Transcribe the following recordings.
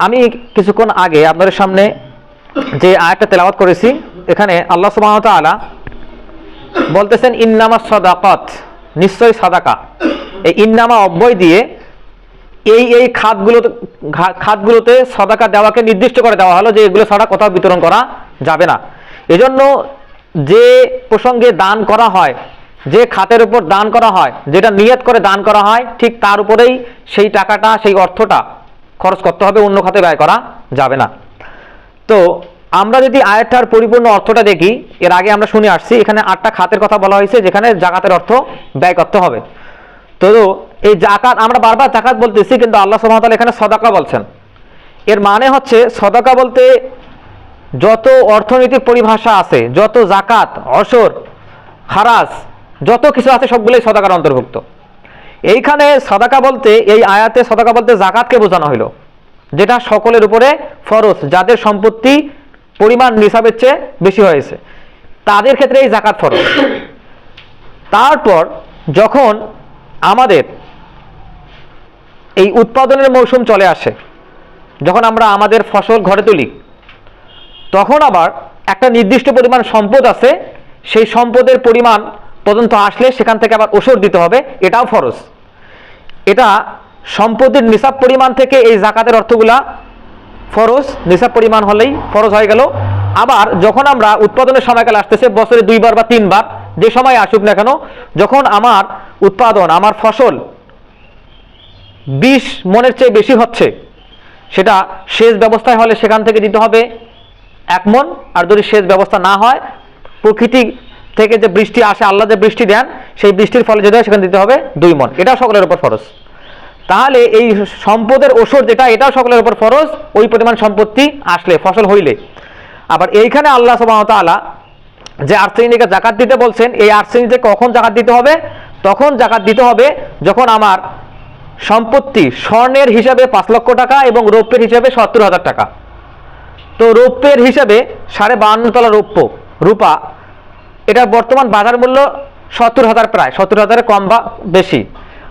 আমি কিছুক্ষণ আগে আপনাদের সামনে যে আয়াতটা তেলাওয়াত করেছি, এখানে আল্লাহ সুবহানাহু ওয়া তাআলা বলতেছেন, ইন্নামা সদাকত নিশ্চয়ই সাদাকা। এই ইন্নামা অব্যয় দিয়ে এই এই খাতগুলোতে ঘা- খাতগুলোতে সদাকা দেওয়াকে নির্দিষ্ট করে দেওয়া হলো যে এগুলো ছাড়া কোথাও বিতরণ করা যাবে না। এজন্য যে প্রসঙ্গে দান করা হয়, যে খাতের উপর দান করা হয়, যেটা নিয়ত করে দান করা হয়, ঠিক তার উপরেই সেই টাকাটা, সেই অর্থটা খরচ করতে হবে, অন্য খাতে ব্যয় করা যাবে না। তো আমরা যদি আয়াতটার পরিপূর্ণ অর্থটা দেখি, এর আগে আমরা শুনে আসছি, এখানে আটটা খাতের কথা বলা হয়েছে, যেখানে জাকাতের অর্থ ব্যয় করতে হবে। তো এই জাকাত, আমরা বারবার জাকাত বলতেছি, কিন্তু আল্লাহ ওয়া এখানে সদাকা বলছেন। এর মানে হচ্ছে, সদাকা বলতে যত অর্থনৈতিক পরিভাষা আছে, যত জাকাত, অসর, খারাজ, যত কিছু আছে, সবগুলোই সদাকার অন্তর্ভুক্ত। এইখানে সদাকা বলতে, এই আয়াতে সদাকা বলতে জাকাতকে বোঝানো হলো যেটা সকলের উপরে ফরজ, যাদের সম্পত্তি পরিমাণ নিসাবের চেয়ে বেশি হয়েছে। তাদের ক্ষেত্রে এই জাকাত ফরজ। তারপর যখন আমাদের এই উৎপাদনের মৌসুম চলে আসে, যখন আমরা আমাদের ফসল ঘরে তুলি, তখন আবার একটা নির্দিষ্ট পরিমাণ সম্পদ আছে, সেই সম্পদের পরিমাণ পর্যন্ত আসলে সেখান থেকে আবার ওষুধ দিতে হবে, এটাও ফরজ। এটা সম্পত্তির নিসাব পরিমাণ থেকে এই জাকাতের অর্থগুলা ফরজ, নিসাব পরিমাণ হলেই ফরজ হয়ে গেল। আবার যখন আমরা উৎপাদনের সময়কাল আসতেছে, বছরে দুইবার বা তিনবার, যে সময় আসুক না কেন, যখন আমার উৎপাদন, আমার ফসল বিশ মনের চেয়ে বেশি হচ্ছে, সেটা সেচ ব্যবস্থায় হলে সেখান থেকে দিতে হবে এক মন। আর যদি সেচ ব্যবস্থা না হয়, প্রকৃতি থেকে যে বৃষ্টি আসে, আল্লাহ যে বৃষ্টি দেন, সেই বৃষ্টির ফলে হয় সেখানে দিতে হবে দুই মন। এটা সকলের উপর ফরজ। তাহলে এই সম্পদের ওষুধ যেটা এটাও সকলের উপর ফরজ, ওই পরিমাণ সম্পত্তি আসলে, ফসল হইলে। আবার এইখানে আল্লাহ ওয়া যে শ্রেণীকে জাকাত দিতে বলছেন, এই শ্রেণীতে কখন জাকাত দিতে হবে? তখন জাকাত দিতে হবে যখন আমার সম্পত্তি স্বর্ণের হিসাবে পাঁচ লক্ষ টাকা এবং রৌপ্যের হিসাবে সত্তর হাজার টাকা। তো রৌপ্যের হিসাবে সাড়ে বাহান্ন তলা রৌপ্য, রূপা এটার বর্তমান বাজার মূল্য সত্তর হাজার প্রায়, সত্তর হাজারের কম বা বেশি।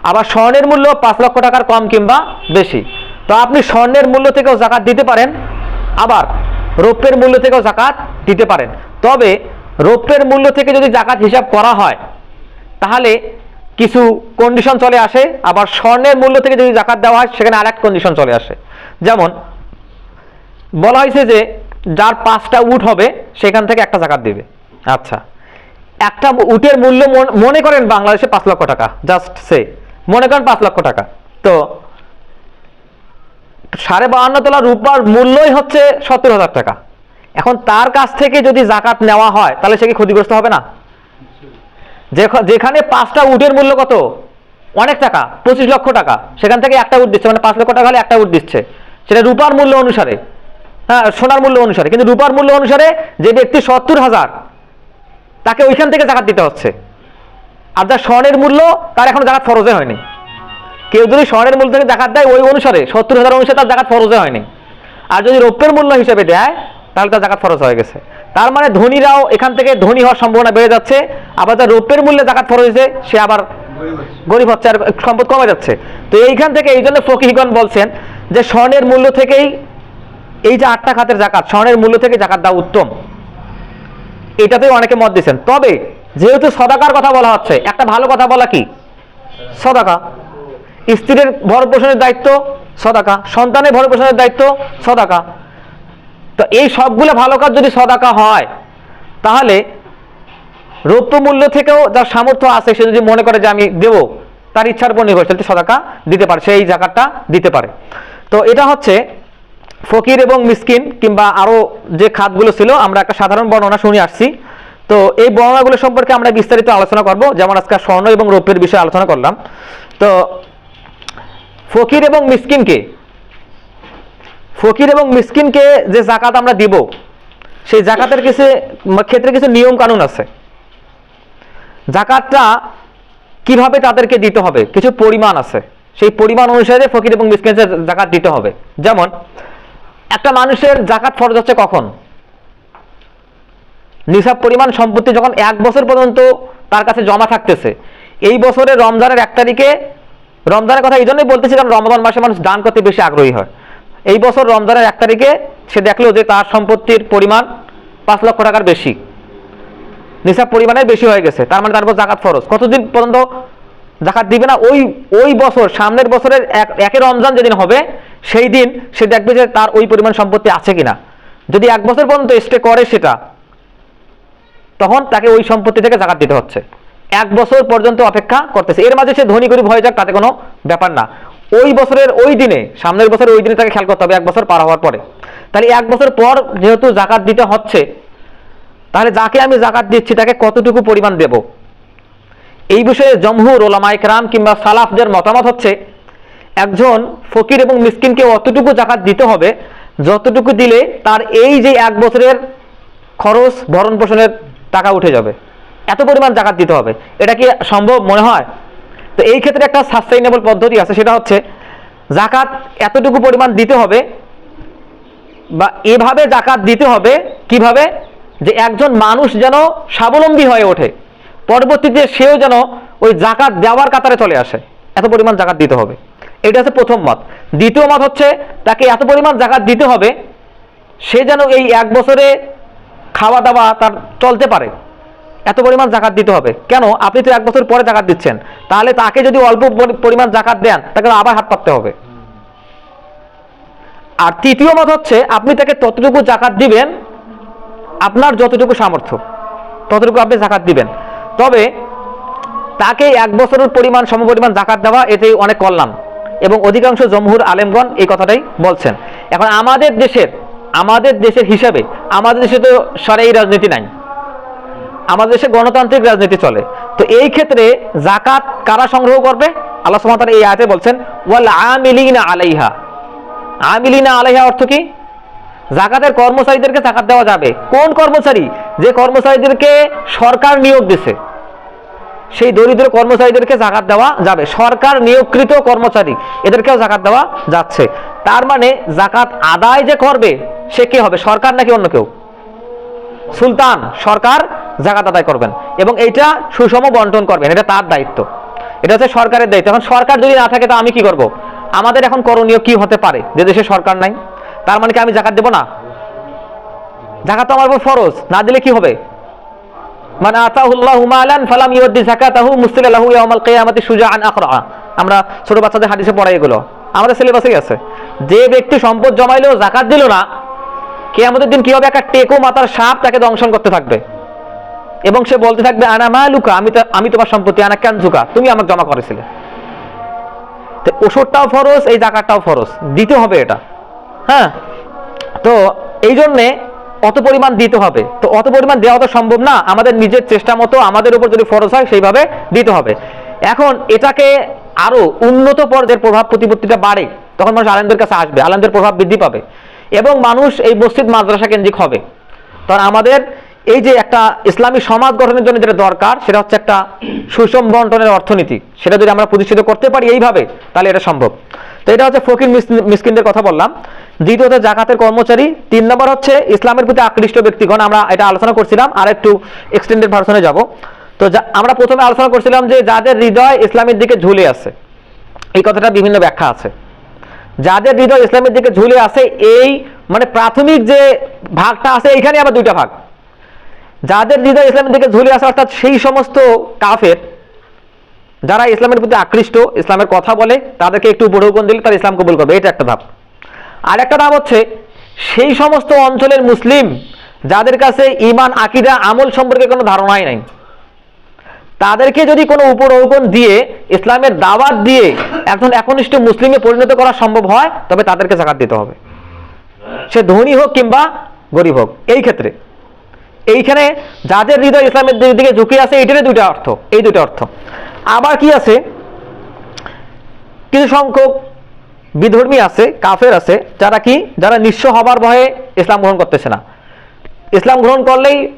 আবার স্বর্ণের মূল্য পাঁচ লক্ষ টাকার কম কিংবা বেশি। তো আপনি স্বর্ণের মূল্য থেকেও জাকাত দিতে পারেন, আবার রৌপ্যের মূল্য থেকেও জাকাত দিতে পারেন। তবে রৌপ্যের মূল্য থেকে যদি জাকাত হিসাব করা হয়, তাহলে কিছু কন্ডিশন চলে আসে, আবার স্বর্ণের মূল্য থেকে যদি জাকাত দেওয়া হয়, সেখানে আরেক কন্ডিশন চলে আসে। যেমন, বলা হয়েছে যে যার পাঁচটা উট হবে, সেখান থেকে একটা জাকাত দিবে। আচ্ছা একটা উটের মূল্য মন- মনে করেন বাংলাদেশে পাঁচ লক্ষ টাকা জাস্ট সে মনে করেন পাঁচ লক্ষ টাকা। তো সাড়ে বাহান্ন তোলা রূপার মূল্যই হচ্ছে সত্তর হাজার টাকা। এখন তার কাছ থেকে যদি জাকাত নেওয়া হয়, তাহলে সে কি ক্ষতিগ্রস্ত হবে না? যেখ- যেখানে পাঁচটা উটের মূল্য কত? অনেক টাকা, পঁচিশ লক্ষ টাকা। সেখান থেকে একটা উট দিচ্ছে মানে পাঁচ লক্ষ টাকা হলে একটা উট দিচ্ছে। সেটা রূপার মূল্য অনুসারে। হ্যাঁ সোনার মূল্য অনুসারে। কিন্তু রূপার মূল্য অনুসারে যে ব্যক্তি সত্তর হাজার, তাকে ওইখান থেকে জাকাত দিতে হচ্ছে। আর যার স্বর্ণের মূল্য, তার এখন জাকাত ফরজে হয়নি। কেউ যদি স্বর্ণের মূল্য থেকে জাকাত দেয়, ওই অনুসারে, সত্তর হাজার অনুসারে তার জাকাত ফরজে হয়নি। আর যদি রৌপ্যের মূল্য হিসেবে দেয়, তাহলে তার জাকাত ফরজ হয়ে গেছে। তার মানে ধনীরাও এখান থেকে ধনী হওয়ার সম্ভাবনা বেড়ে যাচ্ছে, আবার যার রৌপ্যের মূল্যে জাকাত ফরজ হয়েছে, সে আবার গরিব হচ্ছে আর সম্পদ কমে যাচ্ছে। তো এইখান থেকে এই জন্য ফকিহগণ বলছেন যে স্বর্ণের মূল্য থেকেই এই যে আটটা খাতের জাকাত, স্বর্ণের মূল্য থেকে জাকাত দেওয়া উত্তম। এটাতেই অনেকে মত দিয়েছেন। তবে যেহেতু সদাকার কথা বলা হচ্ছে, একটা ভালো কথা বলা কি? সদাকা। স্ত্রীর ভরণ পোষণের দায়িত্ব সদাকা, সন্তানের ভরণ পোষণের দায়িত্ব সদাকা। তো এই সবগুলো ভালো কাজ যদি সদাকা হয়, তাহলে রৌপ্য মূল্য থেকেও যার সামর্থ্য আছে, সে যদি মনে করে যে আমি দেব, তার ইচ্ছার উপর নির্ভরশীল সদাকা দিতে পারে, সেই জাকাতটা দিতে পারে। তো এটা হচ্ছে ফকির এবং মিসকিন কিংবা আরও যে খাতগুলো ছিল, আমরা একটা সাধারণ বর্ণনা শুনে আসছি। তো এই বর্ণনাগুলো সম্পর্কে আমরা বিস্তারিত আলোচনা করব। যেমন আজকে স্বর্ণ এবং রৌপ্যের বিষয়ে আলোচনা করলাম। তো ফকির এবং মিসকিনকে, ফকির এবং মিসকিনকে যে জাকাত আমরা দিব, সেই জাকাতের কিছু ক্ষেত্রে কিছু নিয়ম কানুন আছে। জাকাতটা কীভাবে তাদেরকে দিতে হবে? কিছু পরিমাণ আছে। সেই পরিমাণ অনুসারে ফকির এবং মিসকিনকে জাকাত দিতে হবে। যেমন, একটা মানুষের জাকাত ফরজ হচ্ছে কখন? নিসাব পরিমাণ সম্পত্তি যখন এক বছর পর্যন্ত তার কাছে জমা থাকতেছে, এই বছরের রমজানের এক তারিখে, রমজানের কথা এই জন্যই বলতেছি কারণ রমজান মাসে মানুষ দান করতে বেশি আগ্রহী হয়। এই বছর রমজানের এক তারিখে সে দেখল যে তার সম্পত্তির পরিমাণ পাঁচ লক্ষ টাকার বেশি। নিসাব পরিমাণের বেশি হয়ে গেছে, তার মানে তার উপর জাকাত ফরজ। কতদিন পর্যন্ত জাকাত দিবে না, ওই ওই বছর, সামনের বছরের এক, একে রমজান যেদিন হবে, সেই দিন সে দেখবে যে তার ওই পরিমাণ সম্পত্তি আছে কিনা। যদি এক বছর পর্যন্ত স্টে করে সেটা তখন তাকে ওই সম্পত্তি থেকে জাকাত দিতে হচ্ছে। এক বছর পর্যন্ত অপেক্ষা করতেছে। এর মাঝে সে ধনী গরিব হয়ে যাক, তাতে কোনো ব্যাপার না। ওই বছরের ওই দিনে, সামনের বছর ওই দিনে তাকে খেয়াল করতে হবে, এক বছর পার হওয়ার পরে। তাহলে এক বছর পর যেহেতু জাকাত দিতে হচ্ছে, তাহলে যাকে আমি জাকাত দিচ্ছি, তাকে কতটুকু পরিমাণ দেব? এই বিষয়ে জমহুর ওলামা ইকরাম কিংবা সালাফদের মতামত হচ্ছে, একজন ফকির এবং মিসকিনকে অতটুকু জাকাত দিতে হবে, যতটুকু দিলে তার এই যে এক বছরের খরচ ভরণ পোষণের টাকা উঠে যাবে। এত পরিমাণ জাকাত দিতে হবে। এটা কি সম্ভব মনে হয়? তো এই ক্ষেত্রে একটা সাস্টেইনেবল পদ্ধতি আছে, সেটা হচ্ছে জাকাত এতটুকু পরিমাণ দিতে হবে বা এভাবে জাকাত দিতে হবে কীভাবে? যে একজন মানুষ যেন স্বাবলম্বী হয়ে ওঠে। পরবর্তীতে সেও যেন ওই জাকাত দেওয়ার কাতারে চলে আসে। এত পরিমাণ জাকাত দিতে হবে। এটা হচ্ছে প্রথম মত। দ্বিতীয় মত হচ্ছে তাকে এত পরিমাণ জাকাত দিতে হবে, সে যেন এই এক বছরে খাওয়া দাওয়া তার চলতে পারে। এত পরিমাণ জাকাত দিতে হবে। কেন? আপনি তো এক বছর পরে জাকাত দিচ্ছেন। তাহলে তাকে যদি অল্প পরিমাণ জাকাত দেন, তাকে আবার হাত পাততে হবে। আর তৃতীয় মত হচ্ছে, আপনি তাকে ততটুকু জাকাত দিবেন, আপনার যতটুকু সামর্থ্য, ততটুকু আপনি জাকাত দিবেন। তবে তাকে এক বছরের পরিমাণ, সমপরিমাণ জাকাত দেওয়া, এতেই অনেক কল্যাণ। এবং অধিকাংশ জমহুর আলেমগণ এই কথাটাই বলছেন। এখন আমাদের দেশের আমাদের দেশের হিসাবে আমাদের দেশে তো সরাই রাজনীতি নাই। আমাদের দেশে গণতান্ত্রিক রাজনীতি চলে। তো এই ক্ষেত্রে জাকাত কারা সংগ্রহ করবে? আল্লাহ সুবহানাহু এই আয়াতে বলছেন, ওয়াল আমিলিনা আলাইহা। আমিলিনা আলাইহা অর্থ কি? জাকাতের কর্মচারীদেরকে জাকাত দেওয়া যাবে। কোন কর্মচারী? যে কর্মচারীদেরকে সরকার নিয়োগ দিছে। সেই দরিদ্র কর্মচারীদেরকে জাকাত দেওয়া যাবে। সরকার নিয়োগকৃত কর্মচারী, এদেরকেও জাকাত দেওয়া যাচ্ছে। তার মানে জাকাত আদায় যে করবে সে কে হবে, সরকার নাকি অন্য কেউ? সুলতান, সরকার জাকাত আদায় করবেন এবং এইটা সুষম বন্টন করবেন, এটা তার দায়িত্ব। এটা হচ্ছে সরকারের দায়িত্ব। এখন সরকার যদি না থাকে তো আমি কি করব? আমাদের এখন করণীয় কি হতে পারে? যে দেশে সরকার নাই, তার মানে কি আমি জাকাত দেব না? জাকাত তো আমার উপর ফরজ, না দিলে কি হবে? মানে আতাহুল্লাহু মালান ফালাম ইউদ্দি যাকাতাহু মুসতিলা লাহু ইয়াউমাল কিয়ামাতি শুজাআন আকরা আমরা ছোট বাচ্চাদের হাদিসে পড়াই এগুলো। আমাদের সিলেবাসেই আছে। যে ব্যক্তি সম্পদ জমাইলো জাকাত দিল না কিয়ামতের দিন কি হবে? একটা টেকো মাথার সাপ তাকে দংশন করতে থাকবে। এবং সে বলতে থাকবে, আনা মালুকা, আমি আমি তোমার সম্পত্তি, আনা কেন ঝুকা তুমি আমাকে জমা করেছিলে। তো ওষুধটাও ফরজ, এই জাকাতটাও ফরজ। দিতে হবে এটা। হ্যাঁ? তো এই জন্যে অত পরিমাণ দিতে হবে। তো অত পরিমাণ দেওয়া তো সম্ভব না। আমাদের নিজের চেষ্টা মতো আমাদের উপর যদি ফরজ হয়, সেইভাবে দিতে হবে। এখন এটাকে আরও উন্নত পর্যায়ের প্রভাব প্রতিপত্তিটা বাড়ে। তখন মানুষ আলেমদের কাছে আসবে আলেমদের প্রভাব বৃদ্ধি পাবে। এবং মানুষ এই মসজিদ মাদ্রাসা কেন্দ্রিক হবে। তখন আমাদের এই যে একটা ইসলামী সমাজ গঠনের জন্য যেটা দরকার, সেটা হচ্ছে একটা সুষম বন্টনের অর্থনীতি। সেটা যদি আমরা প্রতিষ্ঠিত করতে পারি এইভাবে, তাহলে এটা সম্ভব। তো এটা হচ্ছে ফকির মিস- মিসকিনদের কথা বললাম। দ্বিতীয়ত জাকাতের কর্মচারী। তিন নম্বর হচ্ছে ইসলামের প্রতি আকৃষ্ট ব্যক্তিগণ। আমরা এটা আলোচনা করছিলাম, আর একটু এক্সটেন্ডেড ভার্সনে যাব। তো আমরা প্রথমে আলোচনা করছিলাম যে যাদের হৃদয় ইসলামের দিকে ঝুলে আছে, এই কথাটা বিভিন্ন ব্যাখ্যা আছে। যাদের হৃদয় ইসলামের দিকে ঝুলে আছে, এই মানে প্রাথমিক যে ভাগটা আছে এইখানে আবার দুইটা ভাগ। যাদের হৃদয় ইসলামের দিকে ঝুলে আছে, অর্থাৎ সেই সমস্ত কাফের, যারা ইসলামের প্রতি আকৃষ্ট, ইসলামের কথা বলে, তাদেরকে একটু উপঢৌকন দিলে তারা ইসলাম কবুল করবে। এটা একটা ধাপ। আর একটা ধাপ হচ্ছে, সেই সমস্ত অঞ্চলের মুসলিম, যাদের কাছে ইমান, আকিদা, আমল সম্পর্কে কোনো ধারণাই নাই। তাদেরকে যদি কোনো উপঢৌকন দিয়ে ইসলামের দাওয়াত দিয়ে একজন একনিষ্ঠ মুসলিমে পরিণত করা সম্ভব হয়, তবে তাদেরকে জাকাত দিতে হবে। সে ধনী হোক কিংবা গরিব হোক, এই ক্ষেত্রে। এইখানে যাদের হৃদয় ইসলামের দিক- দিকে ঝুঁকি আছে এইটারই দুইটা অর্থ, এই দুটো অর্থ। আবার কি আছে? কিছু সংখ্যক বিধর্মী আছে, কাফের আছে, যারা কি? যারা নিঃস্ব হবার ভয়ে ইসলাম গ্রহণ করতেছে না। ইসলাম গ্রহণ করলেই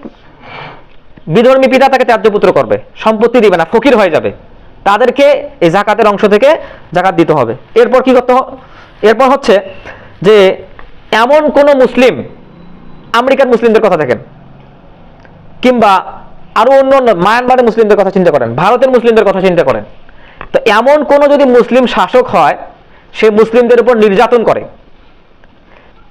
বিধর্মী পিতা তাকে ত্যায্য পুত্র করবে, সম্পত্তি দিবে না, ফকির হয়ে যাবে। তাদেরকে এই জাকাতের অংশ থেকে জাকাত দিতে হবে। এরপর কি করতে এরপর হচ্ছে যে, এমন কোন মুসলিম আমেরিকার মুসলিমদের কথা দেখেন, কিংবা আরও অন্য অন্য মায়ানমারের মুসলিমদের কথা চিন্তা করেন, ভারতের মুসলিমদের কথা চিন্তা করেন। তো এমন কোন যদি মুসলিম শাসক হয়, সে মুসলিমদের উপর নির্যাতন করে।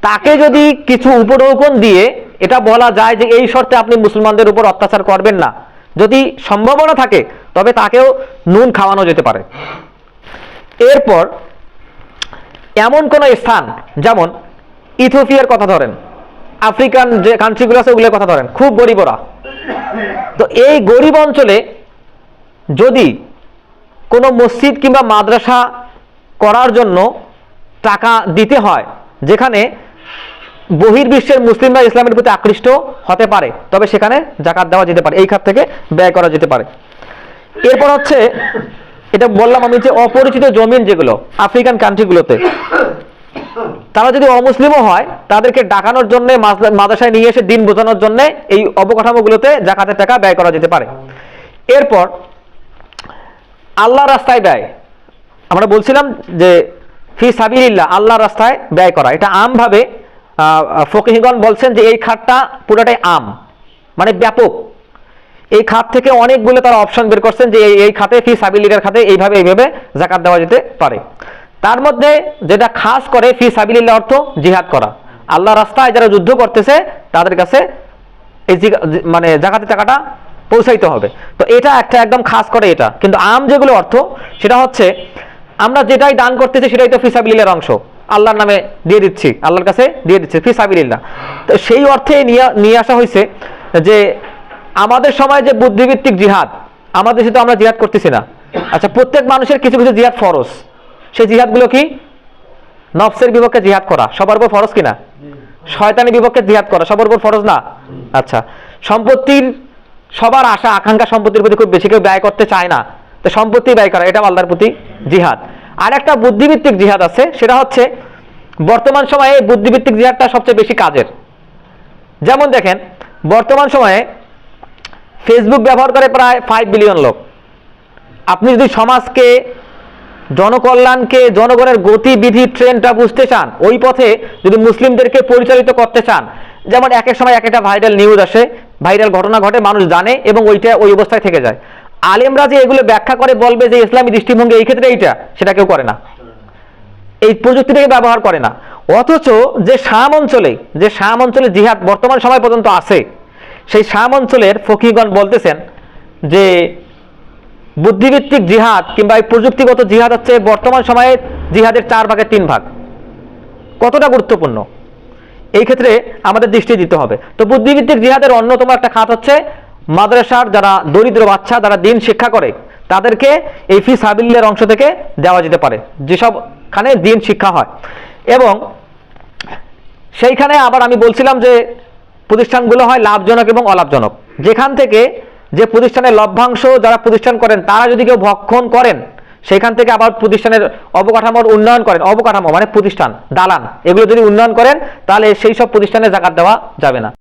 তাকে যদি কিছু উপঢৌকন দিয়ে এটা বলা যায় যে এই শর্তে আপনি মুসলমানদের উপর অত্যাচার করবেন না, যদি সম্ভাবনা থাকে, তবে তাকেও নুন খাওয়ানো যেতে পারে। এরপর এমন কোন স্থান, যেমন ইথিওপিয়ার কথা ধরেন, আফ্রিকান যে কান্ট্রিগুলো আছে ওগুলোর কথা ধরেন, খুব গরিব ওরা। তো এই গরিব অঞ্চলে যদি কোনো মসজিদ কিংবা মাদ্রাসা করার জন্য টাকা দিতে হয়, যেখানে বহির্বিশ্বের মুসলিমরা ইসলামের প্রতি আকৃষ্ট হতে পারে, তবে সেখানে জাকাত দেওয়া যেতে পারে, এই খাত থেকে ব্যয় করা যেতে পারে। এরপর হচ্ছে, এটা বললাম আমি যে অপরিচিত জমিন যেগুলো, আফ্রিকান কান্ট্রিগুলোতে, তারা যদি অমুসলিমও হয়, তাদেরকে ডাকানোর জন্য মাদ্রাসায় নিয়ে এসে দিন বোঝানোর জন্য এই অবকাঠামোগুলোতে জাকাতের টাকা ব্যয় করা যেতে পারে। এরপর, আল্লাহ রাস্তায় ব্যয়। আমরা বলছিলাম যে, ফি সাবিল্লাহ আল্লাহ রাস্তায় ব্যয় করা। এটা আমভাবে ফকিহগণ বলছেন যে এই খাতটা পুরোটাই আম মানে ব্যাপক। এই খাত থেকে অনেকগুলো তারা অপশন বের করছেন যে এই- খাতে ফি সাবিলিল্লার খাতে এইভাবে এইভাবে জাকাত দেওয়া যেতে পারে। তার মধ্যে যেটা খাস করে ফি সাবিলিল্লাহ অর্থ জিহাদ করা। আল্লাহ রাস্তায় যারা যুদ্ধ করতেছে, তাদের কাছে এই মানে জাকাতের টাকাটা পৌঁছাইতে হবে। তো এটা একটা একদম খাস করে এটা। কিন্তু আম যেগুলো অর্থ, সেটা হচ্ছে আমরা যেটাই দান করতেছি, সেটাই তো ফিসাবিলের অংশ। আল্লাহর নামে দিয়ে দিচ্ছি, আল্লাহর কাছে দিয়ে দিচ্ছি ফিসাবিল্লাহ তো সেই অর্থে নিয়ে নিয়ে আসা হয়েছে যে আমাদের সময় যে বুদ্ধিভিত্তিক জিহাদ, আমাদের তো আমরা জিহাদ করতেছি না। আচ্ছা প্রত্যেক মানুষের কিছু কিছু জিহাদ ফরজ। সেই জিহাদগুলো কি? নফসের বিপক্ষে জিহাদ করা। সবার উপর ফরজ কিনা? শয়তানি বিপক্ষে জিহাদ করা। সবার উপর ফরজ না? আচ্ছা সম্পত্তির, সবার আশা, আকাঙ্ক্ষা সম্পত্তির প্রতি খুব বেশি কেউ ব্যয় করতে চায় না। তো সম্পত্তি ব্যয় করা, এটা আল্লাহর প্রতি জিহাদ। আর একটা বুদ্ধিভিত্তিক জিহাদ আছে, সেটা হচ্ছে বর্তমান সময়ে বুদ্ধিভিত্তিক জিহাদটা সবচেয়ে বেশি কাজের। যেমন দেখেন, বর্তমান সময়ে ফেসবুক ব্যবহার করে প্রায় ফাইভ বিলিয়ন লোক। আপনি যদি সমাজকে, জনকল্যাণকে, জনগণের গতিবিধি ট্রেনটা বুঝতে চান, ওই পথে যদি মুসলিমদেরকে পরিচালিত করতে চান, যেমন এক এক সময় এক একটা ভাইরাল নিউজ আসে ভাইরাল ঘটনা ঘটে, মানুষ জানে এবং ওইটা ওই অবস্থায় থেকে যায়। আলেমরা যে এগুলো ব্যাখ্যা করে বলবে যে ইসলামী দৃষ্টিভঙ্গি এই ক্ষেত্রে এইটা, সেটা কেউ করে না। এই প্রযুক্তিটাকে ব্যবহার করে না। অথচ যে শাম অঞ্চলে, যে শাম অঞ্চলে জিহাদ বর্তমান সময় পর্যন্ত আছে, সেই শাম অঞ্চলের ফকিগণ বলতেছেন যে বুদ্ধিভিত্তিক জিহাদ কিংবা এই প্রযুক্তিগত জিহাদ হচ্ছে বর্তমান সময়ে জিহাদের চার ভাগের তিন ভাগ। কতটা গুরুত্বপূর্ণ? এই ক্ষেত্রে আমাদের দৃষ্টি দিতে হবে। তো বুদ্ধিভিত্তিক জিহাদের অন্যতম একটা খাত হচ্ছে মাদ্রাসার যারা দরিদ্র বাচ্চা, যারা দিন শিক্ষা করে, তাদেরকে এই ফি সাবিল্লের অংশ থেকে দেওয়া যেতে পারে যেসব যেসবখানে দিন শিক্ষা হয়। এবং সেইখানে আবার আমি বলছিলাম যে প্রতিষ্ঠানগুলো হয় লাভজনক এবং অলাভজনক। যেখান থেকে যে প্রতিষ্ঠানের লভ্যাংশ যারা প্রতিষ্ঠান করেন, তারা যদি কেউ ভক্ষণ করেন, সেখান থেকে আবার প্রতিষ্ঠানের অবকাঠামোর উন্নয়ন করেন, অবকাঠামো মানে প্রতিষ্ঠান, দালান, এগুলো যদি উন্নয়ন করেন, তাহলে সেই সব প্রতিষ্ঠানে জাকাত দেওয়া যাবে না।